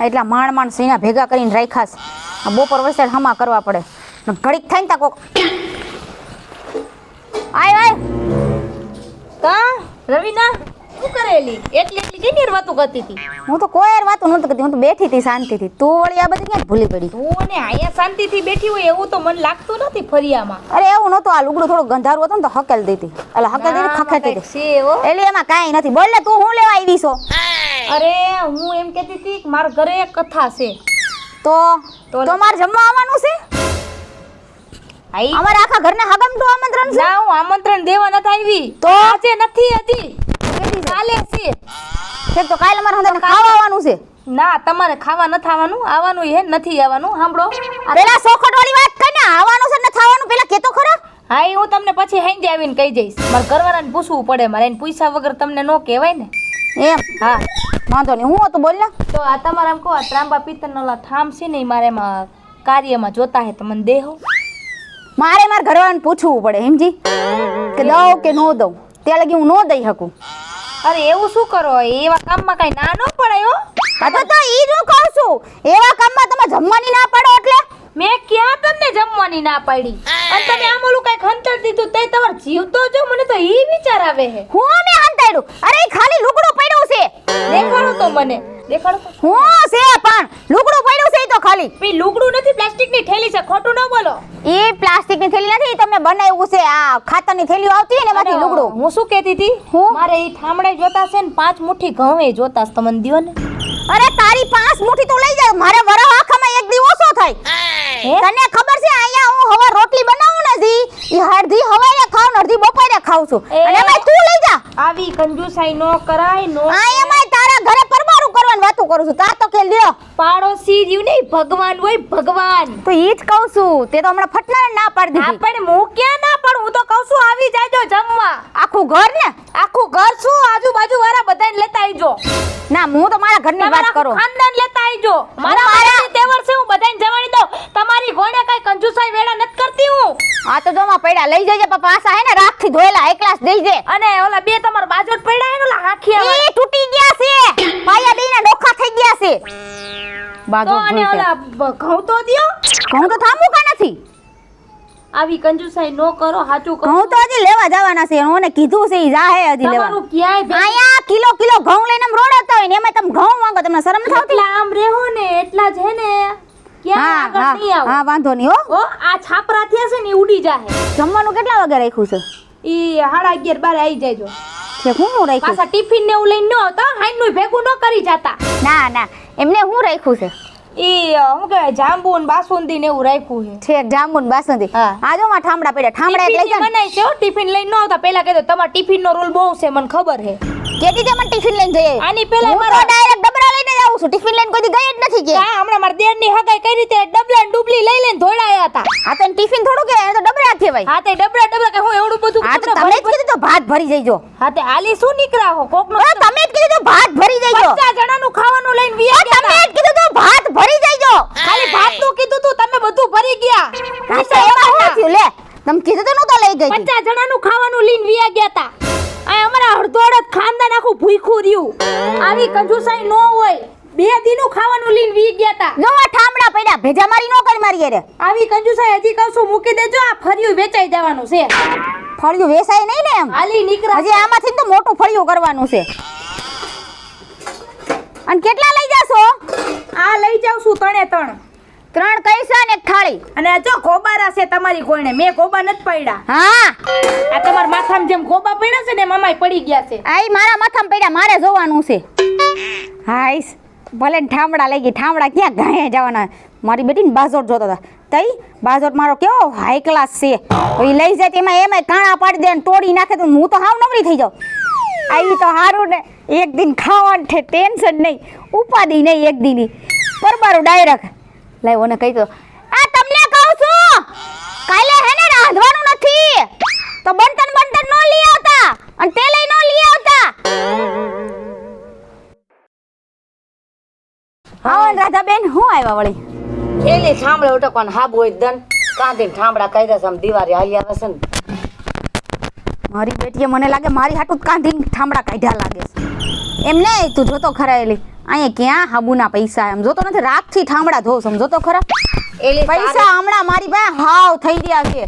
એટલા માણ માણ સીના ભેગા કરીને રાખ્યા આ બપોર વરસાદ હમા કરવા પડે. ઘડીક થાય ને તા કોક આય આય. કા? રવિના? શું કરેલી? એટલી એટલી કેની વાતો કરતી હતી? હું તો કોઈ વાતો નહોતી કરતી. હું તો બેઠી હતી શાંતિથી. તું વળી આ બધી ક્યાં ભૂલી પડી? તું ને અહીંયા શાંતિથી બેઠી હોય એવું તો મને લાગતું નથી ફરિયામાં. અરે એવું નહોતું. આ લુગડું થોડું ગંધારું હતું ને તો હકેલ દીધી એટલે હકેલ દીધી ખખેતી હતી એટલે એમાં કાંઈ નથી. બોલ ને તું હું લેવા આવી છો? અરે હું એમ કહેતી હતી કે મારા ઘરે એક કથા છે. તો? તો- મારે જમવા આવવાનું છે? આઈ. અમારે આખા ઘરને તો આમંત્રણ છે? ના હું આમંત્રણ દેવા નથી આવી. તો? આજે નથી હજી. કાલે છે. છે તો કાલે મારે હંધાને ખાવા આવવાનું છે. ના તમારે ખાવા નથી આવવાનું આવવાનું હે નથી આવવાનું. સાંભળો. પેલા સોખટ વાળી વાત કઈ ને. આવવાનું છે ને ખાવાનું? પેલા કેતો ખરા. હા એ હું તમને પછી હાંજે આવીને કહી જઈશ. મારે ઘરવાળાને પૂછવું પડે. મારે એને પૂછ્યા વગર તમને ન કહેવાય ને. એમ? હા. વાંધો નહીં. હું હતું બોલ ને. તો આ તમારા કહો ત્રાંબા પિત્તળનો ઓલા થામ છે ને ઈ મારે એમાં કાર્યમાં જોતા હે તો મને દેહો. મારે મારા ઘરવાળાને પૂછવું પડે હિમજી કે દઉં કે ન દઉં? ત્યાં લગી હું ન દઈ શકું? અરે એવું શું કરો? એવા કામમાં કઈ ના ન પડાય હો. તો તો ઈ જ હું કહું છું. એવા કામમાં તમે જમવાની ના પડો એટલે? મેં ક્યાં તમને જમવાની ના પાડી? અને તમે આમ ઓલું કઈ ખંતર દીધું તે તમારે જીવતો જો મને તો ઈ વિચાર આવે હે. હું ને હંતાડ્યું અરે ઈ ખાલી દેખાડો મને. દેખાડો હું છે પણ લુગડું પડ્યું છે તો ખાલી. પી લુગડું નથી પ્લાસ્ટિકની થેલી છે. ખોટું ન બોલો. એ પ્લાસ્ટિકની થેલી નથી તમે બનાવ્યું છે. આ ખાતરની થેલીઓ આવતી હોય ને એમાંથી લુગડું. હું શું કહેતી હતી? હું? મારે એ થામડે જોતા છે ને પાંચ મુઠ્ઠી ઘઉં એ જોતા છે. તમને દિયો ને? અરે તારી પાંચ મુઠ્ઠી તો લઈ જાય મારે વરહ આખામાં એક દી ઓછો થાય? તને ખબર છે અહીંયા હું હવે રોટલી બનાવું ને જી ઈ અડધી હવારે ખાવ ને અડધી બપોરે ખાઉં છું. અને એમાંય તું લઈ જા. આવી કંજુસાઈ નો કરાય નો આ તારા ઘરે પરબારું કરવાનું વાતું કરું છું. તાર તો કે લ્યો. પાડોશી જીવ નહીં ભગવાન હોય ભગવાન. તો ઈ જ કહું છું. તે તો હમણાં ફટનાને ના પાડી દીધી. આપણે હું ક્યાં ના પણ હું તો કહું છું આવી જાજો જમવા. આખું ઘર ને? આખું ઘર શું? આજુબાજુ વાળા બધાને લેતા આવજો. ના હું તો મારા ઘરની વાત કરું. ખાનદાન લેતા આવજો. મારા મારા- તેવર છે હું બધાને જવાની દઉં. તમારી ઘોડે કઈ કંજુસાઈ વેળા નથી કરતી હું. આ તો જોમાં પડ્યા. લઈ જજે પપ્પા. પાછા હે ને રાખથી ધોયેલા એક ગ્લાસ દઈ દે. અને ઓલા બે તમાર બાજોટ પડ્યા હે ને ઓલા હાખી ઈ બાજુ અને ઓલા ઘઉં તો દ્યો. ઘઉં તો થામું કા નથી? આવી કંજુસાઈ નો કરો સાચું કહું. ઘઉં તો હજી લેવા જવાના છે ઓને કીધું છે ઈ જાહે હજી લેવા. તમારું ક્યાંય આયા કિલો કિલો ઘઉં લઈને આમ રોડાતા હોય ને એમાં તમે ઘઉં માંગો તમને શરમ નથી આવતી? આમ રહેવો ને એટલા જ હે ને. હા વાંધો નહીં હો. આ છાપરા થયા છે ને ઉડી જાહે. જમવાનું કેટલા વાગે રાખ્યું છે? ઈ સાડા અગિયાર બાર આવી જાયજો. છે હું હું રાખ્યું? પાછા ટિફિન ને એવું લઈને ન આવતા? હાઈનનું ભેગું ન કરી જાતા. ના ના એમને હું રાખ્યું છે? ઈ હું કહેવાય જાંબુ ને બાસુંદી ને એવું રાખ્યું છે. ઠેક જાંબુ ને બાસુંદી. આ જો માં ઠામડા પડ્યા. ઠામડા લઈ જા ટિફિન છે ટિફિન લઈને ન આવતા. પહેલા કહેતો તમાર ટિફિન નો રૂલ બહુ છે મને ખબર છે. કેટી તે મને ટિફિન લઈને જઈએ? આની પહેલા મારો ડાયરેક્ટ આવું છું. ટિફિન લઈને કોઈ દી ગઈ જ નથી કે? હા હમણાં મારા દેરની હગાઈ કઈ રીતે ડબલા ડુબલી લઈ લઈને ધોડાયા હતા. હા તો ટિફિન થોડું કે તો ડબરા કહેવાય. હા તે ડબરા ડબરા કે હું એવડું બધું હા તો તમે જ કીધું તો ભાત ભરી જઈજો. હા તે આલી શું નીકળા હો? કોક નો તમે જ કીધું તો ભાત ભરી જઈજો. પચાસ જણાનું ખાવાનું લઈને વિયા ગયા તમે જ કીધું તો ભાત ભરી જઈજો. ખાલી ભાતનું કીધું તું તમે બધું ભરી ગયા. હા તો એમાં થયું? લે તમે કીધું તો નહોતો લઈ ગઈ તી. પચાસ જણાનું ખાવાનું લઈને વિયા ગયા હતા. આ અમારા અડધો અડધ ખાનદાન આખું ભૂખ્યું રહ્યું. આવી કંજુસાઈ નો હોય. બે દીનું ખાવાનું લઈને વી ગયા તા. નવા ઠામડા પડ્યા. ભેજા મારી નો કર મારી રે આવી કંજુસાઈ હજી કહું છું મૂકી દેજો આ ફળિયું વેચાઈ જવાનું છે. ફળિયું વેચાય નહીં ને એમ? હાલી નીકળા. હજી આમાંથી તો મોટું ફળિયું કરવાનું છે. અને કેટલા લઈ જાશો? આ લઈ જાવ છું તણે ત્રણ ત્રણ કૈસા ને થાળી. અને જો ગોબારા છે તમારી કોઈને મેં ગોબા નથી પડ્યા. હા. આ તમાર માથામાં જેમ ગોબા પડ્યા છે ને મામાય પડી ગયા છે. આઈ મારા માથામાં પડ્યા. મારે જોવાનું છે. હાઈસ. ભલે ઠામડા લઈ ગઈ, ઠામડા ક્યાં ગાયે જવાના? મારી બેટીને બાજોટ જોતો હતા. તઈ? બાજોટ મારો કેવો હાઈ ક્લાસ છે. તો લઈ જાય તેમાં એમાં કાણા પાડી દે તોડી નાખે તો હું તો હાવ નવરી થઈ જાઉં. આઈ તો હારું ને, એક દિન ખાવાનું છે ટેન્શન નહીં. ઉપાધિ નહીં એક દિની. પરબારું ડાયરેક્ટ લાવ ઓને કહી દો આ તમને કહું છું, કાલે હે ને રાંધવાનું નથી. તો બંટન બંટન નો લઈ આવતા આવો ને રાધાબેન હું આવ્યા વળી? એલી ઠામડે ઉટકવાન હાબ હોય દન. કાંધી ઠામડા કાઢ્યા છે આમ દિવાળી હાલી આવે છે ને. મારી બેટીએ મને લાગે મારી હાટું કાંધી ઠામડા કાઢ્યા લાગે છે. એમ ને તું જોતો ખરા એલી. અહીંયા ક્યાં હાબુના પૈસા એમ? જોતો નથી રાખથી ઠામડા ધો સમજો તો ખરા? પૈસા હમણાં મારી પાસે હાવ થઈ રહ્યા છે.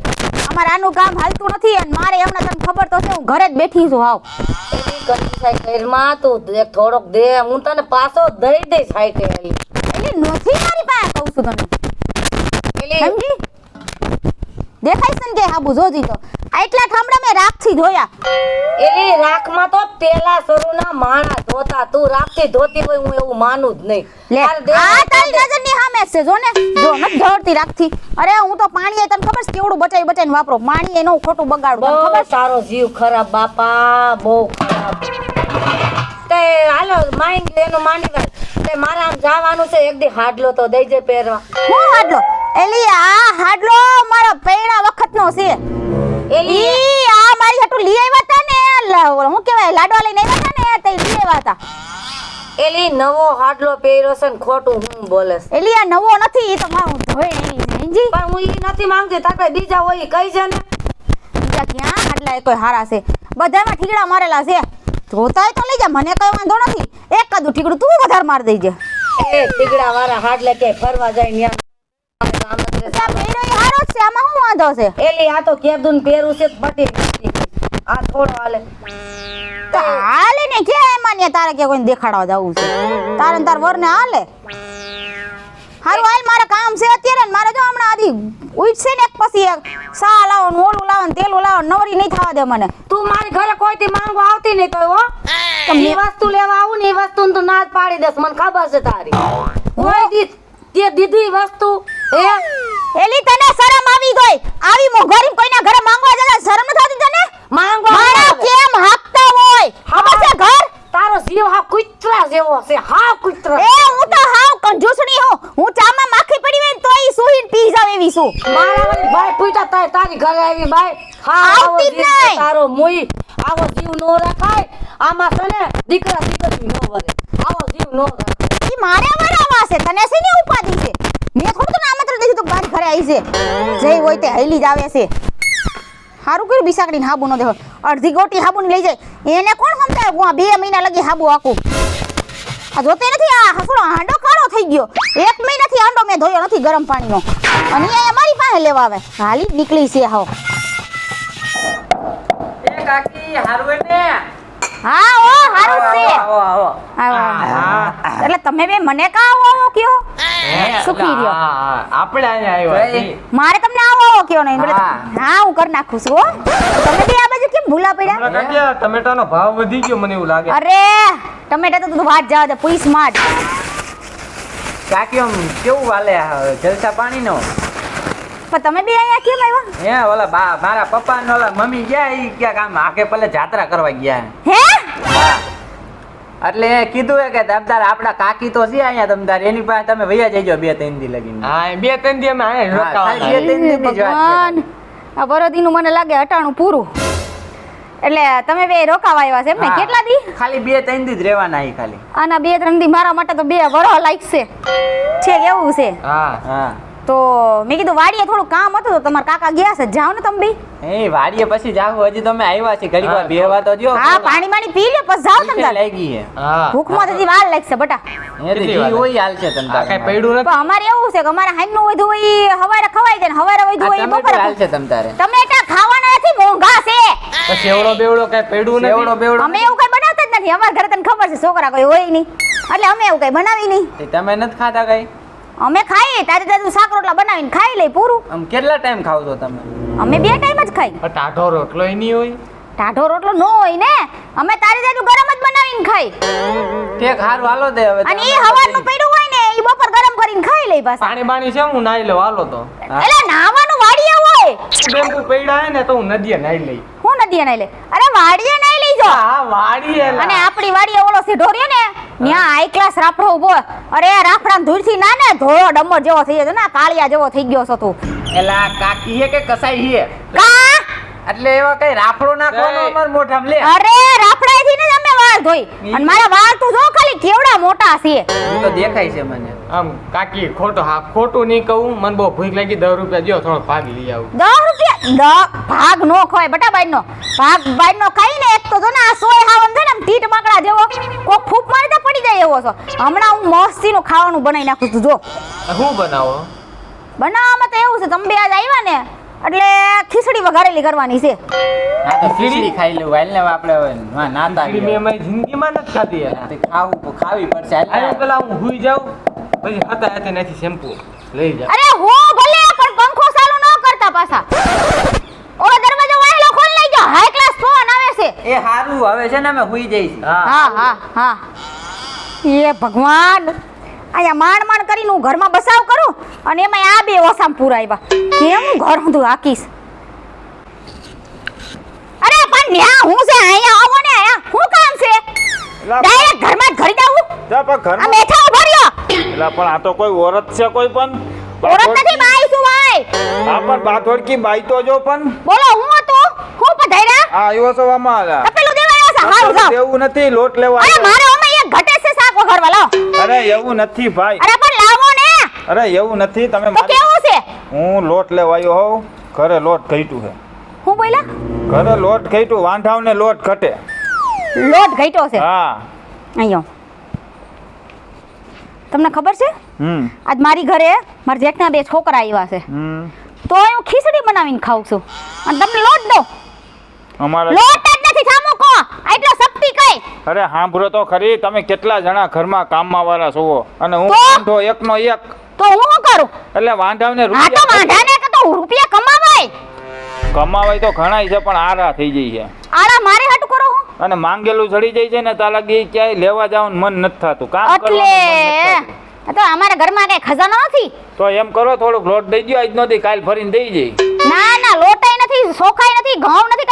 અમારે આનું કામ હાલતું નથી અને મારે એમને તને ખબર તો છે હું ઘરે જ બેઠી છું હાવ. એલી કંજુ સાઈ ઘરમાં તું એક થોડોક દે હું તને પાછો દઈ દઈશ હાઈટે એલી નથી મારી પાસે કહું છું તને. એલી સમજી? દેખાય છે ને કે હાબુ જોજી તો. આટલા ઠામડા મેં રાખથી ધોયા. એલી રાખમાં તો પેલા સરુના માણા ધોતા. તું રાખથી ધોતી હોય હું એવું માનું જ નહીં. આ તારી નજરની સામે છે જો ને. જો નથી ધોડતી રાખથી. અરે હું તો પાણી એ તને ખબર છે કેવડું બચાઈ બચાઈને વાપરો? પાણી એનું ખોટું બગાડું તને ખબર છે? તારો જીવ ખરાબ બાપા બહુ ખરાબ. તે હાલો માઈન એનું માંડી વાત તે મારા આમ જવાનું છે એક દી હાડલો તો દઈ પહેરવા. હું હાડલો? એલી આ હાડલો મારો પૈણા વખતનો છે. એલી. ઈ આ મારી હાટુ લઈ આવ્યા હતા ને હું કહેવાય લાડવા લઈને આવ્યા હતા ને તે લઈ આવ્યા હતા એલી નવો હાડલો પહેર્યો છે ને ખોટું હું બોલે છે. એલી આ નવો નથી એ તો મારું ધોઈ એની પણ હું ઈ નથી માંગતી પાસે બીજા હોય કઈ છે ને. બીજા ક્યાં હાડલા એ કોઈ હારા છે. બધામાં ઠીકડા મારેલા છે. જોતા હોય તો લઈ જા મને કઈ વાંધો નથી. એક કદું ઠીકડું તું વધારે માર દેજે. એ ઠીકડા વાળા હાડલે કે ફરવા જાય ન્યા. હારો છે આમાં શું વાંધો છે? એલી આ તો કેદુન પહેરું છે બટી આ થોડો હાલે. તો હાલે ને તારે કે કોઈને દેખાડવા જવું છે? તારે ને તાર વરને હાલે. હારું હાલ મારે કામ છે અત્યારે મારે જો હમણાં આધી ઉઠશે ને પછી એક સા લાવો ને ઓલું લાવો ને તેલું લાવો નવરી નહીં થવા દે મને. તું મારી ઘરે કોઈથી માંગવા આવતી નહીં તો હો. તમને- વસ્તુ લેવા આવું ને એ વસ્તુ તું ના જ પાડી દેસ મને ખબર છે તારી. કોઈ તે દીધી વસ્તુ હે? એલી તને શરમ આવી ગઈ. આવી મોઘરી કોઈના ઘરે માંગવા જતા શરમ ન થતી તને? માંગવા મારા કેમ હાકતા હોય? ખબર છે ઘર? તારો જીવ હા કુતરા જેવો છે. હા કુતરા. એ હું તો હાવ કંજૂસણી હું. હું ચામાં માખી પડી હોય ને તોય સુહીન પી જાવ એવી છું. મારા વાળી ભાઈ પૂછતા તારી તારી ઘરે આવી ભાઈ હા આવતી નહીં. તારો મુઈ. આવો જીવ નો રખાય. આમાં તને દીકરા દીકરી નો વરે. આવો જીવ નો રખાય ઈ મારે વરાવા છે તને શેની ઉપાધિ છે મેં થોડું તને આમંત્રણ દીધું તું મારી ઘરે આવી છે જઈ હોય તે હૈલી જ આવે છે હારું કર્યું બિસાકડીને હાબુ નો દેખો અડધી ગોટી હાબુની લઈ જાય એને કોણ સમજાય હું આ બે મહિના લગી હાબુ આકું આ જોતે નથી આ હસડો હાંડો કાળો થઈ ગયો એક મહિનાથી હાંડો મેં ધોયો નથી ગરમ પાણીનો અને એ અમારી પાસે લેવા આવે હાલી જ નીકળી છે હાવ એ કાકી હારું ને હા ઓ હારું જ છે આવો આવો આવો, આવો. એટલે તમે બે મને કા આવો આવો કયો સુખી આપણે અહીંયા મારે તમને આવો આવો કયો નહીં હા. હા કરી નાખું છું હો. તમે બી આ બાજુ કેમ ભૂલા પડ્યા? કાંઈ ટમેટાનો ભાવ વધી ગયો મને એવું લાગે. અરે ટમેટા તો તું વાત જવા દે પૂઈ માટ કાકી આમ કેવું વાલે જલસા પાણીનો? પણ તમે બી અહીંયા કેમ આવ્યા? હે ઓલા બા મારા પપ્પા ને ઓલા મમ્મી ગયા ઈ ક્યાં કામ આકે પલે જાત્રા કરવા ગયા. હા? એટલે એ કીધું હે કે તમતાર આપડા કાકી તો છે અહીંયા તમતાર એની પાસે તમે વૈયા જઈજો બે ત્રણ દી લગીને. હા બે ત્રણ દી અમે અહીંયા બે ત્રણ વાત ભગવાન આ વરદીનું મને લાગે હટાણું પૂરું. એટલે તમે બે રોકાવા આવ્યા છે એમ ને? કેટલા દી? ખાલી બે ત્રણ દી જ રહેવાના અહીં ખાલી. આના બે ત્રણ દી મારા માટે તો બે વરહ છે છે કેવું છે? હા. હા. તો મેં કીધું વાડીએ થોડું કામ હતું તો તમારા કાકા ગયા છે. જાવ ને તમે બી. એ વાડીએ પછી જાવ. હજી તમે આવ્યા છે ઘડી વાર બેહવા તો જો. હા પાણી પાણી પી લે પછી જાવ તમે. લાગી હે હા. ભૂખમાં તો હજી વાર લાગશે બટા. એ તો જી હોય હાલ છે આ કાઈ પડ્યું પણ અમારે એવું છે કે અમારે હાઈનું વધુ હોય હવારે ખવાય જાય ને હવારે વધુ હોય બપોરે હાલ છે તમ તારે. ટમેટા ખાવાના નથી મોંઘા છે. પછી એવડો બેવડો કાઈ પડ્યું નથી? એવડો બેવડો અમે એવું કાઈ બનાવતા જ નથી. અમાર ઘરે તને ખબર છે છોકરા કોઈ હોય નહીં. એટલે અમે એવું કઈ બનાવી નહીં. તમે નથી ખાતા કઈ? અમે ખાઈએ તારે તાજું શાક રોટલા બનાવીને ખાઈ લઈ પૂરું. આમ કેટલા ટાઈમ ખાવ છો તમે? અમે બે ટાઈમ જ ખાઈ. પણ ટાઢો રોટલો નહીં હોય? ટાઢો રોટલો ન હોય ને? અમે તારે તાજું ગરમ જ બનાવીને ખાઈ. ઠીક હારું હાલો દે હવે અને એ હવારનું પડ્યું હોય ને એ બપોર ગરમ કરીને ખાઈ લઈ પાછા. પાણી બાણી છે હું નાઈ લઉં હાલો તો. એટલે નાવાનું વાડીએ હોય. બેમ્બુ પડ્યા હે ને તો હું નદીએ નાઈ લઈ. હું નદીએ નાઈ લે. અરે વાડીએ નાઈ લઈ જો હા વાડીએ અને આપણી વાડીએ ઓલો સીધો રહ્યો ને ત્યાં હાઈ ક્લાસ રાફડો ઊભો અરે રાફડા ધૂળથી ના ને ધોળો ડમર જેવો થઈ ગયો ના કાળિયા જેવો થઈ ગયો છો તું. એલા કાકી હે કે કસાઈ હે? કા? એટલે એવો કઈ રાફડો નાખવાનો. અમાર મોઢામાં લે. અરે રાફડાથી ને અમે વાળ ધોઈ. અને મારા વાળ તું જો ખાલી કેવડા મોટા છે. તો દેખાય છે મને. આમ કાકી ખોટું હા ખોટું નહીં કહું. મને બહુ ભૂખ લાગી દસ રૂપિયા દો થોડો ભાગ લઈ આવું. દસ રૂપિયા દ- ભાગ નો ખવાય બટા બાઈનો ભાગ બાઈનો ખાઈ ને એક તો જો ને આ સોય હાવન છે ને આમ ટીટ માકડા જેવો કોક ફૂક મારી તો પડી જાય એવો છો. હમણાં હું મસ્તી નું ખાવાનું બનાવી નાખું છું જો. હું બનાવો? બનાવવામાં તો એવું છે તમે બે આજ આવ્યા ને એટલે ખીચડી વઘારેલી કરવાની છે. હા તો ખીચડી ખાઈ લેવું હાલ ને આપણે હવે ના ખીચડી મેં મારી જિંદગીમાં નથી ખાધી યાર. ખાવું તો ખાવી પડશે હાલ પેલા હું હુઈ જાઉં પછી હતા હતા નથી શેમ્પુ લઈ જા અરે હો ભલે પણ પંખો ચાલુ ન કરતા પાછા ઓલો દરવાજો વાળેલો ખોલ લઈ જાઓ હાઈ ક્લાસ ફોન આવે છે એ હારું હવે છે ને અમે હુઈ જઈશું. હા. હા હા એ ભગવાન અહીંયા માંડ માંડ કરીને હું ઘરમાં બસાવ કરું અને એમાં આ બે ઓસામ પૂરા આવ્યા કેમ હું ઘર હું હાકીશ? અરે પણ ન્યા હું છે? અહીંયા આવો ને અહીંયા. શું કામ છે? ડાયરેક્ટ ઘરમાં ઘરી જાવું જા પણ આ અમે મેઠા ઊભો એટલે પણ આ તો કોઈ ઓરત છે કોઈ પણ? ઓરત નથી બાઈ શું બાઈ આ પણ બાથોડકી બાઈ તો જો પણ. બોલો હું આ આવ્યો છો આમાં આલા. તપેલું દેવા આવ્યા છે હારું જાવ એવું નથી લોટ લેવા અરે મારે ઓમે એક ઘટે છે શાક વઘારવા લાવો અરે એવું નથી ભાઈ. અરે પણ લાવો ને. અરે એવું નથી તમે તો કેવું છે? હું લોટ લેવા આવ્યો હોઉં ઘરે લોટ ઘટ્યું છે. હું બોલ્યા? ઘરે લોટ ઘટ્યું વાંઢાવને લોટ ઘટે. લોટ ઘટ્યો છે? હા. અહીંયા તમને ખબર છે? આજ મારી ઘરે મારા જેઠના બે છોકરા આવ્યા છે. તો હું ખીચડી બનાવીને ખાઉં છું. અને તમને લોટ દો અમારે લોટ જ નથી સામો કો. આટલો શક્તિ કઈ? અરે સાંભળો તો ખરી તમે કેટલા જણા ઘરમાં કામમાં વાળા છો? અને હું? વાંઢો એકનો એક. તો હું શું કરું? એટલે વાંઢાવને હા તો વાંઢાને તો રૂપિયા કમાવાય? કમાવાય તો ઘણાય છે પણ આરા થઈ જઈ છે. આરા મારે હટ કરો અને માંગેલું ચડી જાય છે ને તાલાગી ક્યાંય લેવા જવાનું મન નથી થતું. કામ એટલે તો અમારા ઘરમાં કઈ ખજાનો નથી? તો એમ કરો થોડુંક લોટ દઈ દો આજ નથી કાલ ફરીને દઈ જઈ. ના ના લોટાઈ નથી સોખાઈ નથી ઘઉં નથી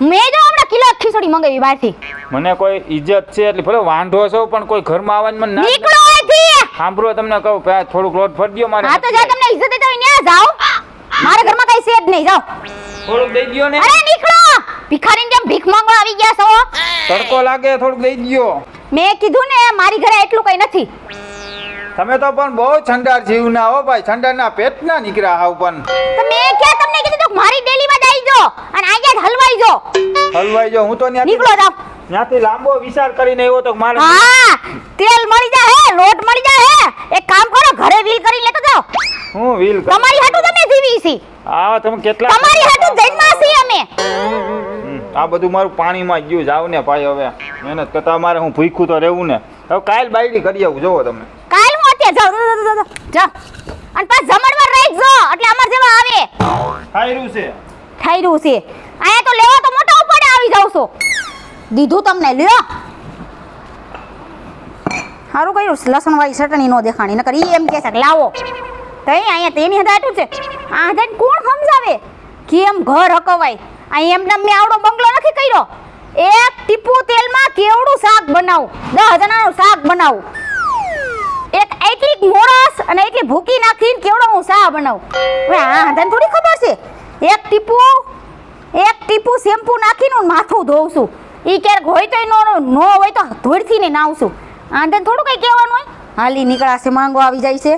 મેં જો હમણાં કિલો ખીચડી મંગાવી બહારથી. મને કોઈ ઇજ્જત છે એટલે ભલે વાંઢો છો પણ કોઈ ઘરમાં આવવાનું મને ના નીકળો અહીંથી. સાંભળો તમને કહું પે થોડુંક લોટ ફરી દો મારે. હા તો જા તમને ઇજ્જત દે હોય અહીંયા જાઓ. મારા ઘરમાં કઈ સેટ નહીં જાઓ. થોડુંક દઈ દ્યો ને. અરે નીકળો. ભિખારીની જેમ ભીખ માંગવા આવી ગયા છો? તડકો લાગે થોડુંક દઈ દ્યો. મેં કીધું ને મારી ઘરે એટલું કઈ નથી. તમે તો પણ બહુ છંડાર જીવના હો ભાઈ છંડારના પેટના નીકળ્યા હાવ પણ. તો મેં ક્યાં તમને કીધું તો મારી ડેલીમાં જ અને અહીંયા જ હલવાઈ જો. હલવાઈ જો હું તો નીકળો ત્યાંથી ન્યાથી લાંબો વિચાર કરીને આવ્યો તો કે મારે હા તેલ મળી જાય લોટ મળી જાય એક કામ કરો ઘરે વીલ કરી લેતો જાઓ. હું વ્હીલ કરું. તમારી હાટુ તમે જીવી છી. આ તમે કેટલા તમારી હાટુ જન્મા છીએ અમે. હમ, આ બધું મારું પાણીમાં જ ગયું જાવ ને ભાઈ હવે મહેનત કરતા મારે હું ભૂખ્યું તો રહેવું ને. હવે કાલ બાયડી કરી આવું જોવો તમે. કાલ હું અત્યારે જાઉં. જાઉં, જાઉં, જાઉં, જાઉં. અને પાછ જમણવાર રાખજો એટલે અમાર જેવા આવે. ખાયરું છે. રહ્યું છે. અહીંયા તો લેવા તો મોટા ઉપાડે આવી જાવ છો. દીધું તમને, લ્યો. સારું કર્યું લસણ વાળી ચટણી નો દેખાણી, નકર ઈ એમ કહે છે લાવો. તો અહીંયા તેની હદાટું છે. આ હદાટ કોણ સમજાવે? કેમ ઘર હકવાય? અહીં એમને મેં આવડો બંગલો નથી કર્યો. એક ટીપુ તેલમાં કેવડું શાક બનાવું? દસ જણાનું શાક બનાવું. એક એટલી મોરસ અને એટલી ભૂકી નાખીને કેવડો હું શાક બનાવું? હવે આ હદાને થોડી ખબર છે. એક ટીપુ એક ટીપુ શેમ્પુ નાખીને માથું ધોઉં છું. એ ક્યારેક હોય તો નો નો હોય તો ધૂળથી ને નાવું છું થોડું કંઈ કહેવાનું હોય? હાલી નીકળાશે, માંગો આવી જાય છે.